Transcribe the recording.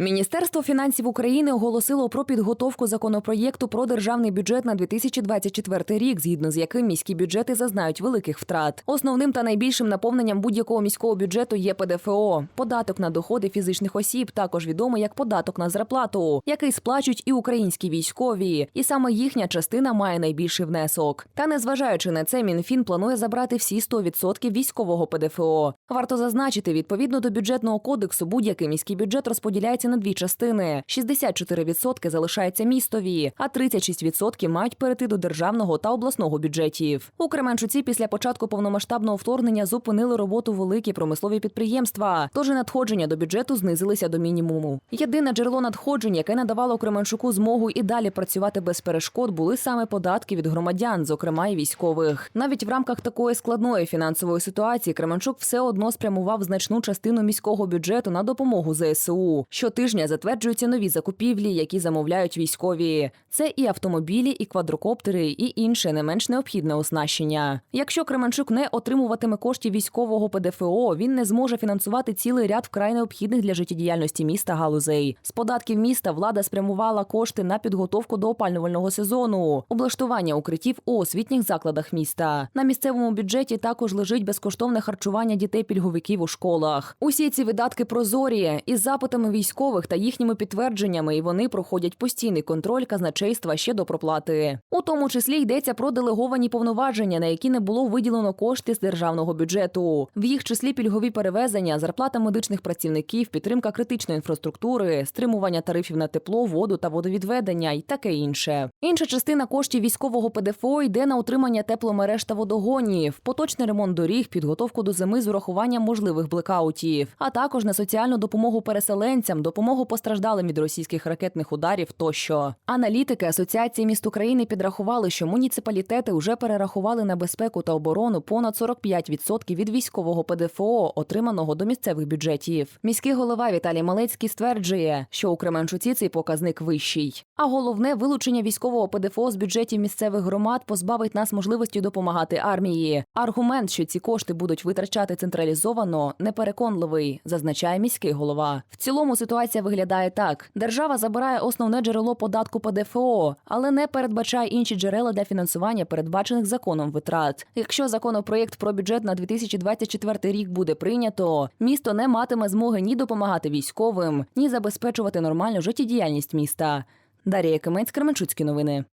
Міністерство фінансів України оголосило про підготовку законопроєкту про державний бюджет на 2024 рік, згідно з яким міські бюджети зазнають великих втрат. Основним та найбільшим наповненням будь-якого міського бюджету є ПДФО – податок на доходи фізичних осіб, також відомий як податок на зарплату, який сплачують і українські військові, і саме їхня частина має найбільший внесок. Та незважаючи на це, Мінфін планує забрати всі 100% військового ПДФО. Варто зазначити, відповідно до бюджетного кодексу, будь-який міський бюджет розподіляється на дві частини: 64% залишається містові, а 36% мають перейти до державного та обласного бюджетів. У Кременчуці після початку повномасштабного вторгнення зупинили роботу великі промислові підприємства, тож надходження до бюджету знизилися до мінімуму. Єдине джерело надходжень, яке надавало Кременчуку змогу і далі працювати без перешкод, були саме податки від громадян, зокрема і військових. Навіть в рамках такої складної фінансової ситуації Кременчук все одно спрямував значну частину міського бюджету на допомогу ЗСУ. Щотижня затверджуються нові закупівлі, які замовляють військові. Це і автомобілі, і квадрокоптери, і інше не менш необхідне оснащення. Якщо Кременчук не отримуватиме коштів військового ПДФО, він не зможе фінансувати цілий ряд вкрай необхідних для життєдіяльності міста галузей. З податків міста влада спрямувала кошти на підготовку до опалювального сезону, облаштування укриттів у освітніх закладах міста. На місцевому бюджеті також лежить безкоштовне харчування дітей-пільговиків у школах. Усі ці видатки прозорі із запитами військових та їхніми підтвердженнями, і вони проходять постійний контроль казначейства ще до проплати. У тому числі йдеться про делеговані повноваження, на які не було виділено кошти з державного бюджету. В їх числі пільгові перевезення, зарплата медичних працівників, підтримка критичної інфраструктури, стримування тарифів на тепло, воду та водовідведення і таке інше. Інша частина коштів військового ПДФО йде на утримання тепломереж та водогонів, поточний ремонт доріг, підготовку до зими з урахуванням можливих блекаутів, а також на соціальну допомогу переселенцям, допомогу постраждалим від російських ракетних ударів тощо. Аналітики Асоціації міст України підрахували, що муніципалітети вже перерахували на безпеку та оборону понад 45% від військового ПДФО, отриманого до місцевих бюджетів. Міський голова Віталій Малецький стверджує, що у Кременчуці цей показник вищий. А головне вилучення військового ПДФО з бюджетів місцевих громад позбавить нас можливості допомагати армії. Аргумент, що ці кошти будуть витрачати централізовано, непереконливий, зазначає міський голова. В цілому ситуація виглядає так: держава забирає основне джерело податку ПДФО, але не передбачає інші джерела для фінансування передбачених законом витрат. Якщо законопроєкт про бюджет на 2024 рік буде прийнято, місто не матиме змоги ні допомагати військовим, ні забезпечувати нормальну життєдіяльність міста. Дарія Кимець, Кременчуцькі новини.